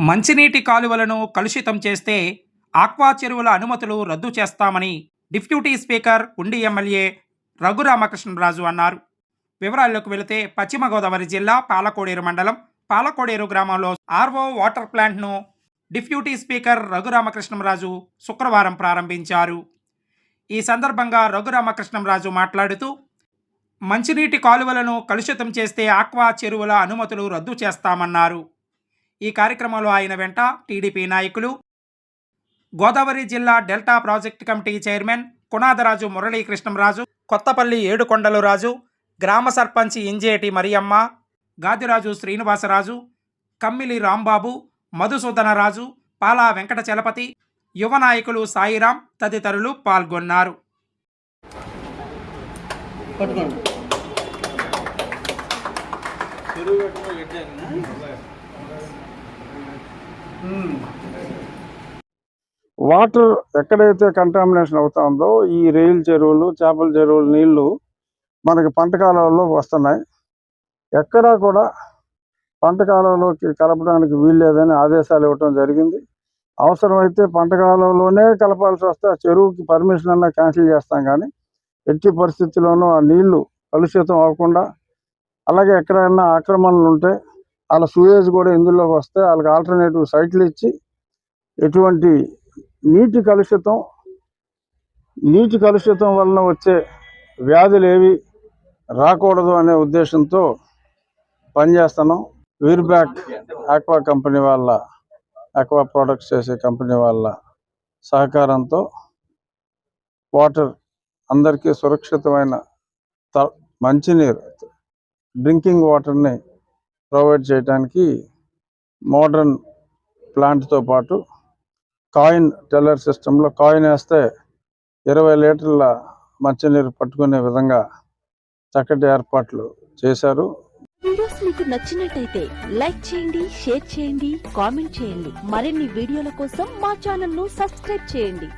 మంచినీటి కాలువలను కలుషితం చేస్తే ఆక్వా చెరువుల అనుమతులు రద్దు చేస్తామని డిప్యూటీ స్పీకర్ ఉండి ఎమ్మెల్యే రఘురామకృష్ణరాజు అన్నారు. వివరాల్లోకి వెళితే పశ్చిమ గోదావరి జిల్లా పాలకోడేరు మండలం పాలకోడేరు గ్రామంలో ఆర్ఓ వాటర్ ప్లాంట్ను డిప్యూటీ స్పీకర్ రఘురామకృష్ణరాజు శుక్రవారం ప్రారంభించారు. ఈ సందర్భంగా రఘురామకృష్ణరాజు మాట్లాడుతూ మంచినీటి కాలువలను కలుషితం చేస్తే ఆక్వా చెరువుల అనుమతులు రద్దు చేస్తామన్నారు. ఈ కార్యక్రమంలో ఆయన వెంట టీడీపీ నాయకులు గోదావరి జిల్లా delta project committee chairman Kunadaraju Muralikrishnamraju Kothapalli Yedukondalu Raju గ్రామ సర్పంచ్ ఇంజేటి మరియమ్మ గాదిరాజు శ్రీనివాసరాజు కమ్మిలి రాంబాబు మధుసూదనరాజు పాలా వెంకట చలపతి యువ నాయకులు సాయిరాం తదితరులు పాల్గొన్నారు. పట్టుకోండి. చెరువు వాటర్ ఎక్కడైతే కంటామినేషన్ అవుతుందో ఈ రైలు చెరువులు చేపల చెరువులు నీళ్ళు మనకి పంట కాలంలో వస్తున్నాయి. ఎక్కడా కూడా పంట కాలంలోకి కలపడానికి వీల్లేదని ఆదేశాలు ఇవ్వటం జరిగింది. అవసరమైతే పంట కాలంలోనే కలపాల్సి వస్తే ఆ చెరువుకి పర్మిషన్ అన్నా క్యాన్సిల్ చేస్తాం కానీ ఎట్టి పరిస్థితుల్లోనూ ఆ నీళ్ళు కలుషితం అవ్వకుండా అలాగే ఎక్కడైనా ఆక్రమణలు ఉంటే వాళ్ళ సూయేజ్ కూడా ఇందులోకి వస్తే వాళ్ళకి ఆల్టర్నేటివ్ సైట్లు ఇచ్చి ఎటువంటి నీటి కలుషితం నీటి కలుషితం వలన వచ్చే వ్యాధులు ఏవి రాకూడదు అనే ఉద్దేశంతో పనిచేస్తున్నాం. వీర్ బ్యాక్ ఆక్వా కంపెనీ వాళ్ళ ఆక్వా ప్రొడక్ట్స్ చేసే కంపెనీ వాళ్ళ సహకారంతో వాటర్ అందరికీ సురక్షితమైన త- మంచినీరు డ్రింకింగ్ వాటర్ని ప్రొవైడ్ చేయడానికి మోడర్న్ ప్లాంట్తో పాటు కాయిన్ టెల్లర్ సిస్టంలో కాయిన్ వేస్తే ఇరవై లీటర్ల మంచినీరు పట్టుకునే విధంగా చక్కటి ఏర్పాట్లు చేశారు. వీడియోస్ మీకు నచ్చినట్టయితే లైక్ చేయండి షేర్ చేయండి కామెంట్ చేయండి. మరిన్ని వీడియోల కోసం మా ఛానల్ను సబ్స్క్రైబ్ చేయండి.